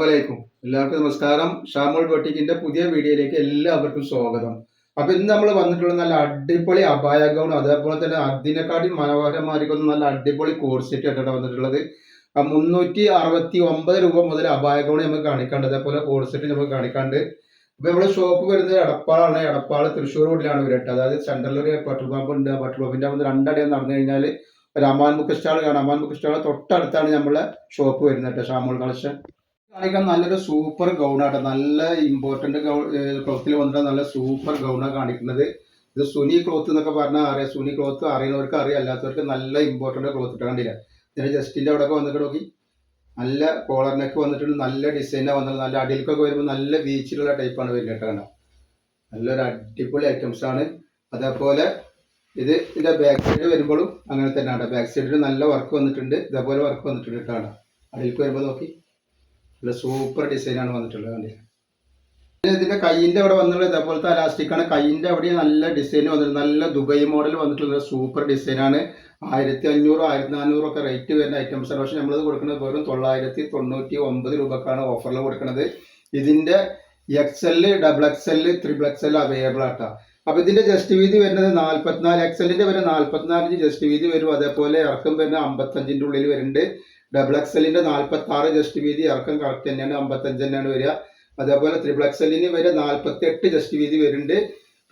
അസ്സലാമലൈക്കും എല്ലാവർക്കും നമസ്കാരം. ഷാമോൾ ബൊട്ടിക്കിന്റെ പുതിയ വീഡിയോയിലേക്ക് എല്ലാവർക്കും സ്വാഗതം. അപ്പൊ ഇന്ന് നമ്മൾ വന്നിട്ടുള്ള നല്ല അടിപൊളി അപായ ഗൗൺ അതേപോലെ തന്നെ അതിനെക്കാട്ടി മനോഹരമായിരിക്കുന്ന നല്ല അടിപൊളി കോഴ്സെറ്റ് ആയിട്ടാണ് വന്നിട്ടുള്ളത്. മുന്നൂറ്റി അറുപത്തി ഒമ്പത് രൂപ മുതൽ അപായ നമുക്ക് കാണിക്കാണ്ട് അതേപോലെ കോഴ്സെറ്റ് നമുക്ക് കാണിക്കാണ്ട്. ഇപ്പൊ നമ്മുടെ ഷോപ്പ് വരുന്നത് എടപ്പാളാണ്. എടപ്പാൾ തൃശ്ശൂർ റോഡിലാണ് വരട്ടെ അതായത് സെൻട്രലിൽ ഒരു പെട്രോൾ പമ്പ് ഉണ്ട്. പെട്രോൾ പമ്പിന്റെ അവിടെ രണ്ടടി നടന്നു കഴിഞ്ഞാൽ അമാൻ ബുക്ക് സ്റ്റാൾ കാണാം. അമാൻ ബുക്ക് സ്റ്റാൾ തൊട്ടടുത്താണ് നമ്മളെ ഷോപ്പ് വരുന്നത് കേട്ടോ ഷാമോൾ കളക്ഷൻ കാണിക്കാൻ നല്ലൊരു സൂപ്പർ ഗൗണാട്ടോ നല്ല ഇമ്പോർട്ടന്റ് ക്ലോത്തിൽ വന്നിട്ട് നല്ല സൂപ്പർ ഗൗണാണ് കാണിക്കുന്നത്. ഇത് സുനി ക്ലോത്ത് എന്നൊക്കെ പറഞ്ഞാൽ അറിയാം. സുനി ക്ലോത്ത് അറിയുന്നവർക്ക് അറിയാം. അല്ലാത്തവർക്ക് നല്ല ഇമ്പോർട്ടന്റ് ക്ലോത്ത് ഇട്ട് കണ്ടില്ല. ഇതിന്റെ ജസ്റ്റിന്റെ അവിടെ ഒക്കെ വന്നിട്ട് നോക്കി. നല്ല കോളറിനൊക്കെ നെക്ക് വന്നിട്ടുണ്ട്. നല്ല ഡിസൈനാണ് വന്നത് നല്ല അടിയിലേക്കൊക്കെ വരുമ്പോൾ നല്ല ബീച്ചിലുള്ള ടൈപ്പാണ് വരുന്നത് കേട്ടോ. നല്ലൊരു അടിപൊളി ഐറ്റംസ് ആണ്. അതേപോലെ ഇത് ഇതിന്റെ ബാക്ക് സൈഡ് വരുമ്പോഴും അങ്ങനെ തന്നെയാണ് ബാക്ക് സൈഡിൽ നല്ല വർക്ക് വന്നിട്ടുണ്ട്. ഇതേപോലെ വർക്ക് വന്നിട്ടുണ്ട് കേട്ടോ. അടിയിലേക്ക് വരുമ്പോൾ നോക്കി. നല്ല സൂപ്പർ ഡിസൈനാണ് വന്നിട്ടുള്ളത് കണ്ടില്ലേ? പിന്നെ ഇതിന്റെ കൈയിന്റെ അവിടെ വന്നിട്ടുള്ള ഇതേപോലത്തെ അലാസ്റ്റിക് ആണ്. കൈയിന്റെ അവിടെ നല്ല ഡിസൈൻ വന്നിട്ടുണ്ട്. നല്ല ദുബൈ മോഡൽ വന്നിട്ടുള്ള സൂപ്പർ ഡിസൈനാണ് ആയിരത്തി അഞ്ഞൂറ് ആയിരത്തി നാനൂറ് ഒക്കെ റേറ്റ് വരുന്ന ഐറ്റംസ് ആണ്. പക്ഷെ നമ്മളത് കൊടുക്കുന്നത് വെറും തൊള്ളായിരത്തി തൊണ്ണൂറ്റി ഒമ്പത് രൂപക്കാണ് ഓഫറിൽ കൊടുക്കുന്നത്. ഇതിന്റെ X L double X L triple X L available ആട്ടോ. അപ്പൊ ഇതിന്റെ ജസ്റ്റ് വീതി വരുന്നത് നാല്പത്തിനാല് എക്സ് എല്ലിന്റെ വരെ നാല്പത്തിനാലിന് ജസ്റ്റ് വീതി വരും. അതേപോലെ ഇറക്കം വരുന്ന അമ്പത്തഞ്ചിന്റെ ഉള്ളിൽ വരുന്നുണ്ട്. ഡബിൾ എക്സ് എല്ലിന്റെ നാല്പത്തി ആറ് ജസ്റ്റ് വീതി ഇറക്കം കറക്റ്റ് തന്നെയാണ് അമ്പത്തഞ്ച് തന്നെയാണ് വരിക. അതേപോലെ ത്രിബിൾ എക്സലിന് വരെ നാല്പത്തി എട്ട് ജസ്റ്റ് വീതി വരുന്നുണ്ട്.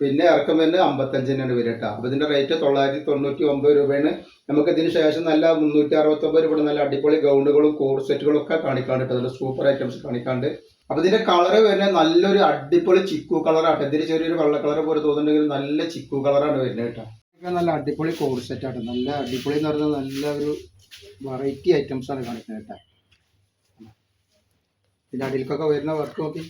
പിന്നെ ഇറക്കം വരുന്നത് അമ്പത്തഞ്ച് തന്നെയാണ് വരിക കേട്ടോ അപ്പൊ ഇതിന്റെ റേറ്റ് തൊള്ളായിരത്തി തൊണ്ണൂറ്റി ഒമ്പത് രൂപയാണ്. നമുക്ക് ഇതിന് ശേഷം നല്ല മുന്നൂറ്റി അറുപത്തി ഒമ്പത് രൂപ നല്ല അടിപൊളി ഗൗണ്ടുകളും കോഡ് സെറ്റുകളും ഒക്കെ കാണിക്കാണ്ട് കേട്ടോ നല്ല സൂപ്പർ ഐറ്റംസ് കാണിക്കാണ്ട് അപ്പൊ ഇതിന്റെ കളർ വരുന്നത് നല്ലൊരു അടിപൊളി ചിക്കു കളറാണ് ഇതിന് ചെറിയൊരു വെള്ള കളർ പോലെ തോന്നുന്നുണ്ടെങ്കിൽ നല്ല ചിക്കു കളറാണ് വരുന്നത് കേട്ടോ നല്ല അടിപൊളി കോഡ് സെറ്റ് ആട്ടോ നല്ല അടിപൊളി എന്ന് പറഞ്ഞാൽ നല്ല ഒരു വെറൈറ്റി ആണ് കാണിക്കുന്നത് കേട്ടോ. പിന്നെ അടിയിലേക്കൊക്കെ വരുന്ന വർക്ക് നോക്കി.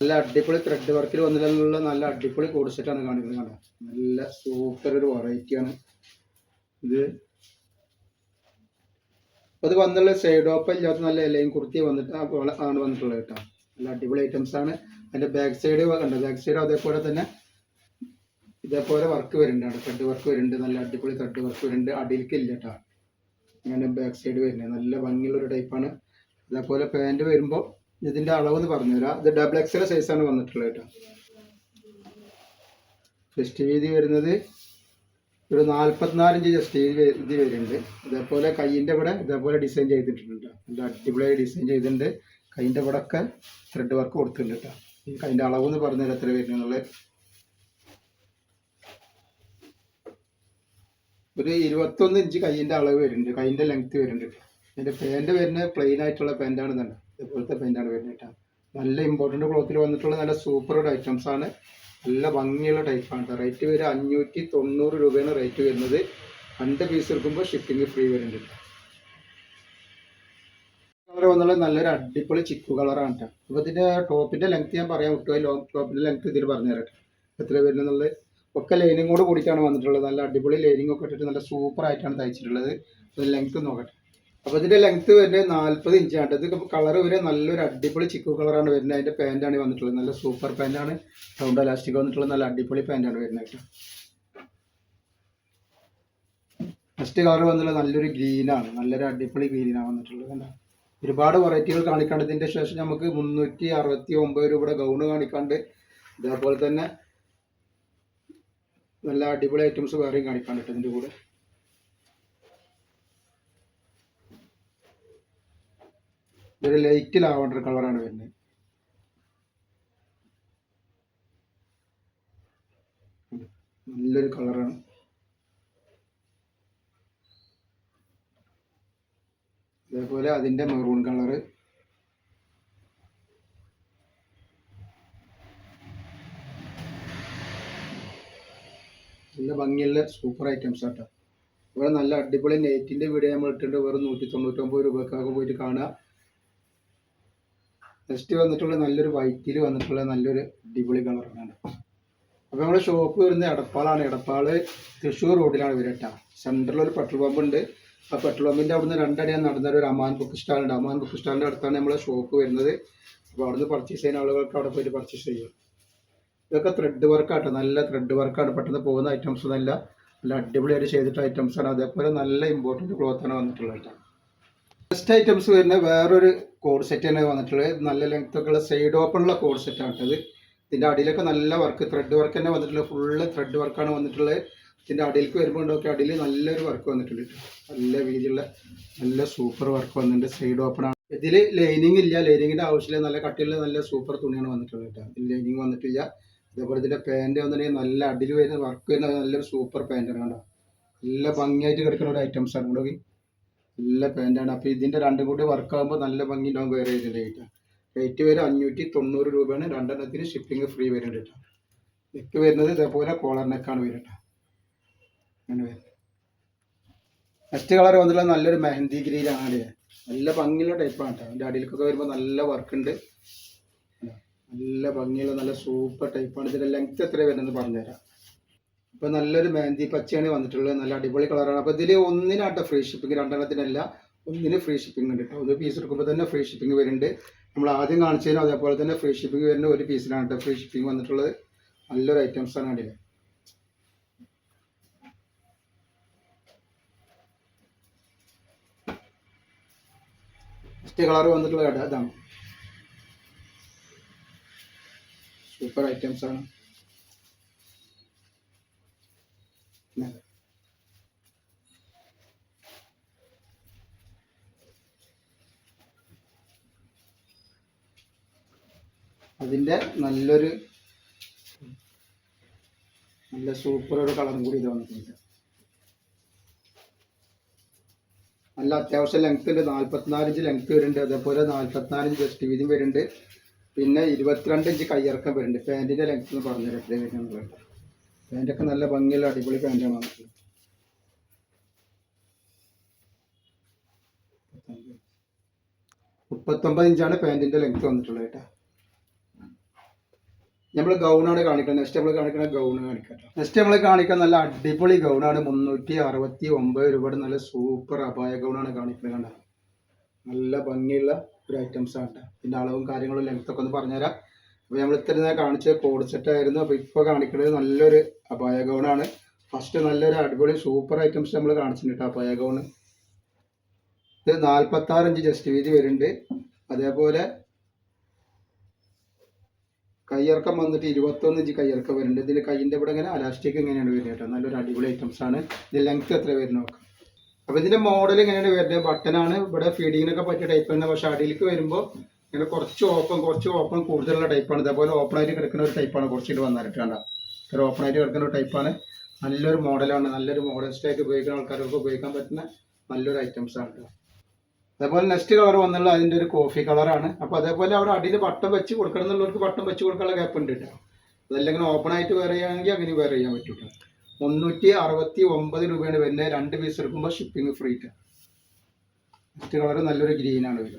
നല്ല അടിപൊളി ത്രെഡ് വർക്കിൽ വന്നിട്ടുള്ള നല്ല അടിപൊളി ആണ് കാണിക്കുന്നത് കണ്ടോ. നല്ല സൂപ്പർ ഒരു വെറൈറ്റി ആണ്. ഇത് അത് വന്നുള്ള സൈഡ് ഓപ്പൺ ഇല്ലാത്ത നല്ല ഇലയും കുർത്തി വന്നിട്ട് ആണ് വന്നിട്ടുള്ളത് കേട്ടോ. നല്ല അടിപൊളി ഐറ്റംസ് ആണ്. അതിന്റെ ബാക്ക് സൈഡ് കണ്ടോ? ബാക്ക് സൈഡ് അതേപോലെ തന്നെ ഇതേപോലെ വർക്ക് വരുന്നുണ്ട്. ത്രെഡ് വർക്ക് വരുന്നുണ്ട്. നല്ല അടിപൊളി ത്രെഡ് വർക്ക് വരുന്നുണ്ട്. അടിയിലേക്ക് ഇല്ല കേട്ടോ ഇങ്ങനെ ബാക്ക് സൈഡ് വരുന്നത്. നല്ല ഭംഗിയുള്ള ഒരു ടൈപ്പാണ് അതേപോലെ പാന്റ് വരുമ്പോൾ ഇതിന്റെ അളവ് എന്ന് പറഞ്ഞുതരാം. ഇത് ഡബിൾ എക്സൽ സൈസാണ് വന്നിട്ടുള്ളത് കേട്ടോ ജസ്റ്റ് വീതി വരുന്നത് ഒരു നാൽപ്പത്തിനാലിഞ്ച് ഇഞ്ച് ജസ്റ്റ് വീതി വരുന്നുണ്ട്. അതേപോലെ കൈയിന്റെ ഇവിടെ ഇതേപോലെ ഡിസൈൻ ചെയ്തിട്ടുണ്ട് നല്ല അടിപൊളിയായി ഡിസൈൻ ചെയ്തിട്ടുണ്ട്. കൈയിന്റെ ഇവിടെ ഒക്കെ ത്രെഡ് വർക്ക് കൊടുത്തിട്ടുണ്ട് കേട്ടോ ഈ കൈന്റെ അളവ് എന്ന് പറഞ്ഞാൽ എത്ര വരുന്നുള്ളത്. ഒരു ഇരുപത്തൊന്ന് ഇഞ്ച് കൈയിന്റെ അളവ് വരുന്നുണ്ട്. കൈയിന്റെ ലെങ്ത് വരുന്നുണ്ട്. എന്റെ പാന്റ് വരുന്നത് പ്ലെയിൻ ആയിട്ടുള്ള പാന്റാണ് തന്നെ. ഇതുപോലത്തെ പാന്റാണ് വരുന്നത് നല്ല ഇമ്പോർട്ടന്റ് ക്ലോത്തിൽ വന്നിട്ടുള്ള നല്ല സൂപ്പർ ഐറ്റംസ് ആണ്. നല്ല ഭംഗിയുള്ള ടൈപ്പാണ് റേറ്റ് വരെ അഞ്ഞൂറ്റി തൊണ്ണൂറ് രൂപയാണ് റേറ്റ് വരുന്നത്. രണ്ട് പീസ് എടുക്കുമ്പോൾ ഷിപ്പിംഗ് ഫ്രീ വരുന്നുണ്ട് കളർ വന്നുള്ള നല്ലൊരു അടിപൊളി ചിക്കു കളറാണ് കേട്ടോ. അപ്പോൾ ഇതിന്റെ ടോപ്പിന്റെ ലെങ്ത് ഞാൻ പറയാൻ വിട്ടു ലോങ് ടോപ്പിന്റെ ലെങ്ത് ഇതിൽ പറഞ്ഞു തരാം എത്ര വരുന്നുള്ളത്? ഒക്കെ ലൈനിങ് കൂടെ കൂടിയിട്ടാണ് വന്നിട്ടുള്ളത്. നല്ല അടിപൊളി ലൈനിങ് ഒക്കെ ഇട്ടിട്ട് നല്ല സൂപ്പർ ആയിട്ടാണ് തയ്ച്ചിട്ടുള്ളത്. ലെങ്ത് നോക്കട്ടെ. അപ്പോൾ ഇതിന്റെ ലെങ്ത് വരുന്നത് നാല്പത് ഇഞ്ചാണ് ഇത് കളർ വരെ നല്ലൊരു അടിപൊളി ചിക്കു കളറാണ് വരുന്നത്. അതിന്റെ പാന്റാണ് വന്നിട്ടുള്ളത്. നല്ല സൂപ്പർ പാന്റാണ് റൗണ്ട് അലാസ്റ്റിക് വന്നിട്ടുള്ള നല്ല അടിപൊളി പാന്റാണ് വരുന്നത് കേട്ടോ. ഫസ്റ്റ് കളർ വന്നിട്ടുള്ളത് നല്ലൊരു ഗ്രീനാണ് നല്ലൊരു അടിപൊളി ഗ്രീനാണ് വന്നിട്ടുള്ളത് കണ്ടോ. ഒരുപാട് വെറൈറ്റികൾ കാണിക്കാണ്ട് ശേഷം നമുക്ക് മുന്നൂറ്റി അറുപത്തി ഒമ്പത് രൂപയുടെ ഗൗണ് കാണിക്കാണ്ട് ഇതേപോലെ തന്നെ നല്ല അടിപൊളി ഐറ്റംസ് വേറെയും കാണിക്കാൻ ഇതിന്റെ കൂടെ. ഇതൊരു ലൈറ്റ് ലാവണ്ടർ കളറാണ് വരുന്നത്. നല്ലൊരു കളറാണ് അതേപോലെ അതിന്റെ മെറൂൺ കളറ് നല്ല ഭംഗിയുള്ള സൂപ്പർ ഐറ്റംസ് ആട്ടോ. ഇവിടെ നല്ല അടിപൊളി നെറ്റിന്റെ വീഡിയോ നമ്മൾ ഇട്ടിട്ടുണ്ട്. വെറും നൂറ്റി തൊണ്ണൂറ്റൊമ്പത് രൂപക്കൊക്കെ പോയിട്ട് കാണുക നെക്സ്റ്റ് വന്നിട്ടുള്ള നല്ലൊരു വൈറ്റിൽ വന്നിട്ടുള്ള നല്ലൊരു അടിപൊളി കളറാണ് അപ്പോൾ നമ്മുടെ ഷോപ്പ് വരുന്നത് എടപ്പാളാണ്. എടപ്പാൾ തൃശ്ശൂർ റോഡിലാണ് വരട്ട സെന്ററിൽ ഒരു പെട്രോൾ പമ്പ് ഉണ്ട്. ആ പെട്രോൾ പമ്പിന്റെ അവിടുന്ന് രണ്ടടിയാണ് നടന്ന ഒരു അമാൻ ബുക്ക് സ്റ്റാൾ ഉണ്ട്. അമാൻ ബുക്ക് സ്റ്റാളിന്റെ അടുത്താണ് നമ്മളെ ഷോപ്പ് വരുന്നത്. അപ്പോൾ അവിടുന്ന് പർച്ചേസ് ചെയ്യുന്ന ആളുകൾക്ക് അവിടെ പോയിട്ട് പർച്ചേസ് ചെയ്യും. ഇതൊക്കെ ത്രെഡ് വർക്കാട്ടോ നല്ല ത്രെഡ് വർക്കാണ് പെട്ടെന്ന് പോകുന്ന ഐറ്റംസ് ഒന്നല്ല നല്ല അടിപൊളിയായിട്ട് ചെയ്തിട്ട് ഐറ്റംസ് ആണ്. അതേപോലെ നല്ല ഇമ്പോർട്ടന്റ് ക്ലോത്ത് ആണ് വന്നിട്ടുള്ളത് ബെസ്റ്റ് ഐറ്റംസ് വരുന്ന വേറൊരു കോഡ് സെറ്റ് തന്നെ വന്നിട്ടുള്ളത്. നല്ല ലെങ്ത് ഒക്കെ ഉള്ള സൈഡ് ഓപ്പണുള്ള കോഡ് സെറ്റ് ആണിട്ടത് ഇതിന്റെ അടിയിലൊക്കെ നല്ല വർക്ക് ത്രെഡ് വർക്ക് തന്നെ വന്നിട്ടുള്ളത് ഫുള്ള് ത്രെഡ് വർക്കാണ് വന്നിട്ടുള്ളത്. ഇതിന്റെ അടിയിലേക്ക് വരുമ്പോൾ ഒക്കെ അടിയിൽ നല്ലൊരു വർക്ക് വന്നിട്ടുണ്ട് നല്ല രീതിയിലുള്ള നല്ല സൂപ്പർ വർക്ക് വന്നിട്ടുണ്ട്. സൈഡ് ഓപ്പൺ ആണ്. ഇതിൽ ലൈനിങ് ഇല്ല. ലൈനിങ്ങിന്റെ ആവശ്യമില്ല. നല്ല കട്ടിയുള്ള നല്ല സൂപ്പർ തുണിയാണ് വന്നിട്ടുള്ളത് ലൈനിങ് വന്നിട്ടില്ല. അതേപോലെ ഇതിന്റെ പാന്റ് വന്നിട്ടുണ്ടെങ്കിൽ നല്ല അടിയിൽ വരുന്ന വർക്ക് വരുന്ന നല്ലൊരു സൂപ്പർ പാന്റാണ് കണ്ടോ? നല്ല ഭംഗിയായിട്ട് കിടക്കുന്ന ഒരു ഐറ്റംസ് ആണ് കൂടെ നല്ല പാന്റാണ് അപ്പോൾ ഇതിന്റെ രണ്ടും കൂടി വർക്ക് ആകുമ്പോൾ നല്ല ഭംഗി ഉണ്ടാവും വേറെ ഇതിന്റെ കേട്ടോ റേറ്റ് വരെ അഞ്ഞൂറ്റി തൊണ്ണൂറ് രൂപയാണ്. രണ്ടെണ്ണത്തിന് ഷിപ്പിംഗ് ഫ്രീ വരുന്നുണ്ട് കേട്ടോ. നെക്ക് വരുന്നത് ഇതേപോലെ കോളർ നെക്കാണ് വരുന്നത് അങ്ങനെ നെക്സ്റ്റ് കളർ വന്നിട്ടുള്ള നല്ലൊരു മെഹന്തി ഗ്രീനാണ് ആണ്. നല്ല ഭംഗിയുള്ള ടൈപ്പാണ് കേട്ടോ. അതിന്റെ അടിയിലേക്കൊക്കെ വരുമ്പോൾ നല്ല വർക്ക് ഉണ്ട്. നല്ല ഭംഗിയുള്ള നല്ല സൂപ്പർ ടൈപ്പാണ് ഇതിന്റെ ലെങ്ത് എത്ര വരുന്നത് പറഞ്ഞുതരാം. ഇപ്പം നല്ലൊരു മെഹന്തി പച്ചയാണ് വന്നിട്ടുള്ളത്. നല്ല അടിപൊളി കളറാണ് അപ്പോൾ ഇതിൽ ഒന്നിനാട്ടോ ഫ്രീ ഷിപ്പിംഗ് രണ്ടെണ്ണത്തിനല്ല ഒന്നിന് ഫ്രീ ഷിപ്പിംഗ് ഉണ്ട് കേട്ടോ. ഒരു പീസ് എടുക്കുമ്പോൾ തന്നെ ഫ്രീ ഷിപ്പിംഗ് വരുന്നുണ്ട്. നമ്മൾ ആദ്യം കാണിച്ചതിനും അതേപോലെ തന്നെ ഫ്രീ ഷിപ്പിംഗ് വരുന്ന ഒരു പീസിനാണ് കേട്ടോ ഫ്രീ ഷിപ്പിംഗ് വന്നിട്ടുള്ളത്. നല്ലൊരു ഐറ്റംസ് ആണ് അതിൽ ഫസ്റ്റ് കളർ വന്നിട്ടുള്ള കേട്ടോ. സൂപ്പർ ഐറ്റംസ് ആണ്. അതിന്റെ നല്ലൊരു നല്ല സൂപ്പർ ഒരു കളറും കൂടി ഇത് വന്നിട്ടുണ്ട്. നല്ല അത്യാവശ്യം ലെങ്ത് ഉണ്ട്. നാല്പത്തിനാല് ഇഞ്ച് ലെങ്ത് വരുന്നുണ്ട്. അതേപോലെ നാല്പത്തിനാല് ഇഞ്ച് ജസ്റ്റ് വീതിയും വരുന്നുണ്ട്. പിന്നെ ഇരുപത്തിരണ്ട് ഇഞ്ച് കയ്യിറക്കം വരുന്നുണ്ട്. പാന്റിന്റെ ലെങ്ത് എന്ന് പറഞ്ഞു എത്രയും വരുന്നുള്ളത് പാന്റൊക്കെ നല്ല ഭംഗിയുള്ള അടിപൊളി പാന്റാണ് വന്നിട്ടുള്ളത് മുപ്പത്തൊമ്പത് ഇഞ്ചാണ് പാന്റിന്റെ ലെങ്ത് വന്നിട്ടുള്ളത് കേട്ടോ. നമ്മൾ ഗൗണാണ് കാണിക്കുന്നത് നെക്സ്റ്റ് നമ്മൾ കാണിക്കുന്ന ഗൗൺ കാണിക്കാം നെക്സ്റ്റ് നമ്മൾ കാണിക്കാൻ നല്ല അടിപൊളി ഗൗണാണ് മുന്നൂറ്റി അറുപത്തി ഒമ്പത് രൂപയുടെ നല്ല സൂപ്പർ അപായ ഗൗണാണ് കാണിക്കുന്നത് കണ്ട. നല്ല ഭംഗിയുള്ള ഒരു ഐറ്റംസ് ആണ് ഇതിന്റെ അളവും കാര്യങ്ങളും ലെങ്ത് ഒക്കെ ഒന്ന് പറഞ്ഞുതരാം. അപ്പോൾ നമ്മൾ ഇത്ര നേരം കാണിച്ച കോഡ് സെറ്റ് ആയിരുന്നു. അപ്പോൾ ഇപ്പോൾ കാണിക്കുന്നത് നല്ലൊരു അപായ ഗൗണാണ് ഫസ്റ്റ് നല്ലൊരു അടിപൊളി സൂപ്പർ ഐറ്റംസ് നമ്മൾ കാണിച്ചിട്ടുണ്ട് ട്ടോ അപായ ഗൗൺ ഇത് നാൽപ്പത്തി ആറ് ഇഞ്ച് ജസ്റ്റ് വീതി വരുന്നുണ്ട്. അതേപോലെ കയ്യിറക്കം വന്നിട്ട് ഇരുപത്തൊന്ന് ഇഞ്ച് കയ്യിറക്കം വരുന്നുണ്ട്. ഇതിൽ കയ്യിന്റെ ഇവിടെ ഇങ്ങനെ അലാസ്റ്റിക് ഇങ്ങനെയാണ് വരുന്നത് കേട്ടോ നല്ലൊരു അടിപൊളി ഐറ്റംസ് ആണ്. ഇത് ലെങ്ത് എത്ര വരുന്നത് നോക്കാം. അപ്പോൾ ഇതിന്റെ മോഡൽ ഇങ്ങനെയാണ് വരുന്നത്? ബട്ടനാണ് ഇവിടെ ഫീഡിങ്ങിനൊക്കെ പറ്റിയ ടൈപ്പ് തന്നെ പക്ഷെ അടിയിലേക്ക് വരുമ്പോൾ ഇങ്ങനെ കുറച്ച് ഓപ്പൺ കുറച്ച് ഓപ്പൺ കൂടുതലുള്ള ടൈപ്പാണ് ഇതേപോലെ ഓപ്പൺ ആയിട്ട് കിടക്കുന്ന ഒരു ടൈപ്പാണ് കുറച്ചിട്ട് വന്നിട്ട് കണ്ട? ഇത്ര ഓപ്പൺ ആയിട്ട് കിടക്കുന്ന ഒരു ടൈപ്പാണ് നല്ലൊരു മോഡലാണ് നല്ലൊരു മോഡൽ സ്റ്റൈക്ക് ഉപയോഗിക്കുന്ന ആൾക്കാർക്ക് ഉപയോഗിക്കാൻ പറ്റുന്ന നല്ലൊരു ഐറ്റംസ് ആണ്. അതേപോലെ നെക്സ്റ്റ് കളർ വന്നുള്ള അതിന്റെ ഒരു കോഫി കളറാണ് അപ്പോൾ അതേപോലെ അവിടെ അടിയിൽ വട്ടം വെച്ച് കൊടുക്കണം എന്നുള്ളവർക്ക് വട്ടം വെച്ച് കൊടുക്കാനുള്ള ഗ്യാപ്പ് ഉണ്ട് കേട്ടോ അതല്ലെങ്കിൽ ഓപ്പൺ ആയിട്ട് വേറെ ചെയ്യുകയാണെങ്കിൽ അങ്ങനെ വേറെ ചെയ്യാൻ പറ്റും ട്ടോ. മുന്നൂറ്റി അറുപത്തി ഒമ്പത് രൂപയാണ് വരുന്നത് രണ്ട് പീസ് എടുക്കുമ്പോൾ ഷിപ്പിംഗ് ഫ്രീ നെക്സ്റ്റ് കളർ നല്ലൊരു ഗ്രീനാണ് വരിക.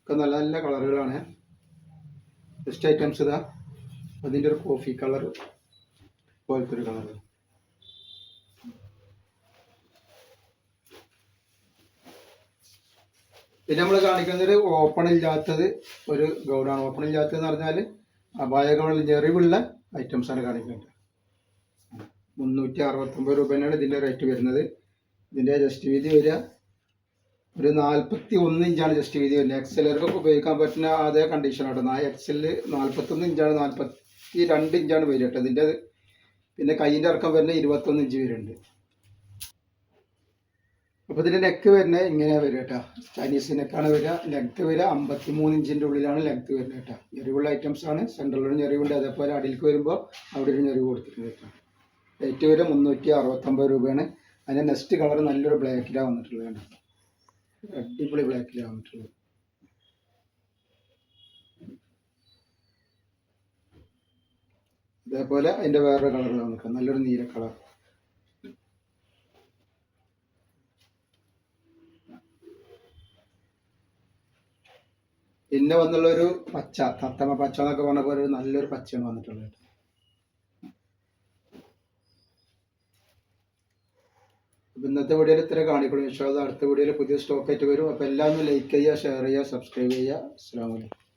ഒക്കെ നല്ല നല്ല കളറുകളാണ്. ബെസ്റ്റ് ഐറ്റംസ് ഇതാ. അതിന്റെ ഒരു കോഫി കളർ പോലത്തെ ഒരു കളർ പിന്നെ നമ്മൾ കാണിക്കുന്നത് ഓപ്പൺ ഇല്ലാത്തത് ഒരു ഗൗഡാണ്. ഓപ്പൺ ഇല്ലാത്തതെന്ന് പറഞ്ഞാൽ അപായ ഗൗഡിൽ ഞെറിവുള്ള ഐറ്റംസ് ആണ് കാണിക്കുന്നത്. മുന്നൂറ്റി അറുപത്തൊമ്പത് രൂപയാണ് ഇതിന്റെ റേറ്റ് വരുന്നത്. ഇതിന്റെ ജസ്റ്റ് വീതി വരിക. ഒരു നാൽപ്പത്തി ഒന്ന് ഇഞ്ചാണ് ജസ്റ്റ് വീതി വരുന്നത്. എക്സലർക്ക് ഉപയോഗിക്കാൻ പറ്റുന്ന അതേ കണ്ടീഷനാണ് ആ എക്സലിൽ നാൽപ്പത്തൊന്ന് ഇഞ്ചാണ് നാൽപ്പത്തി രണ്ട് ഇഞ്ചാണ് വരിക കേട്ടോ ഇതിന്റെ പിന്നെ കൈയിന്റെ ഇറക്കം വരുന്നത് ഇരുപത്തൊന്ന് ഇഞ്ച് വരുന്നുണ്ട് അപ്പോൾ ഇതിന്റെ ലെഗ് വരുന്നത് ഇങ്ങനെ വരും കേട്ടോ. ചൈനീസ് നെക്കാണ് വരിക. ലെങ്ത് വരിക അമ്പത്തി മൂന്ന് ഇഞ്ചിന്റെ ഉള്ളിലാണ് ലെങ്ത് വരുന്നത് കേട്ടോ. ഞെറിവുള്ള ഐറ്റംസ് ആണ്. സെൻട്രലിൽ ഞെറിവുണ്ട് അതേപോലെ അടിയിലേക്ക് വരുമ്പോൾ അവിടെ ഒരു ഞെറിവ് കൊടുത്തിട്ടുണ്ട് കേട്ടോ. റേറ്റ് വരെ മുന്നൂറ്റി അറുപത്തൊമ്പത് രൂപയാണ്. അതിന്റെ നെക്സ്റ്റ് കളർ നല്ലൊരു ബ്ലാക്കിലാണ് വന്നിട്ടുള്ളത് കേട്ടോ. അടിപൊളി ബ്ലാക്കിലാണ് വന്നിട്ടുള്ളത്. അതേപോലെ അതിന്റെ വേറൊരു കളർ വന്നിട്ടുണ്ട് നല്ലൊരു നീല കളർ പിന്നെ വന്നുള്ള ഒരു പച്ച തത്തമ പച്ച എന്നൊക്കെ പറഞ്ഞ പോലെ ഒരു നല്ലൊരു പച്ചയാണ് വന്നിട്ടുള്ളത് ഇന്നത്തെ വീഡിയോയിൽ ഇത്ര കാണിക്കുള്ളൂ. ഇൻഷാല്ല അടുത്ത വീഡിയോയിൽ പുതിയ സ്റ്റോക്ക് ആയിട്ട് വരും. അപ്പോൾ എല്ലാം ഒന്ന് ലൈക്ക് ചെയ്യുക ഷെയർ ചെയ്യുക സബ്സ്ക്രൈബ് ചെയ്യുക. അസ്സാം വലൈക്കും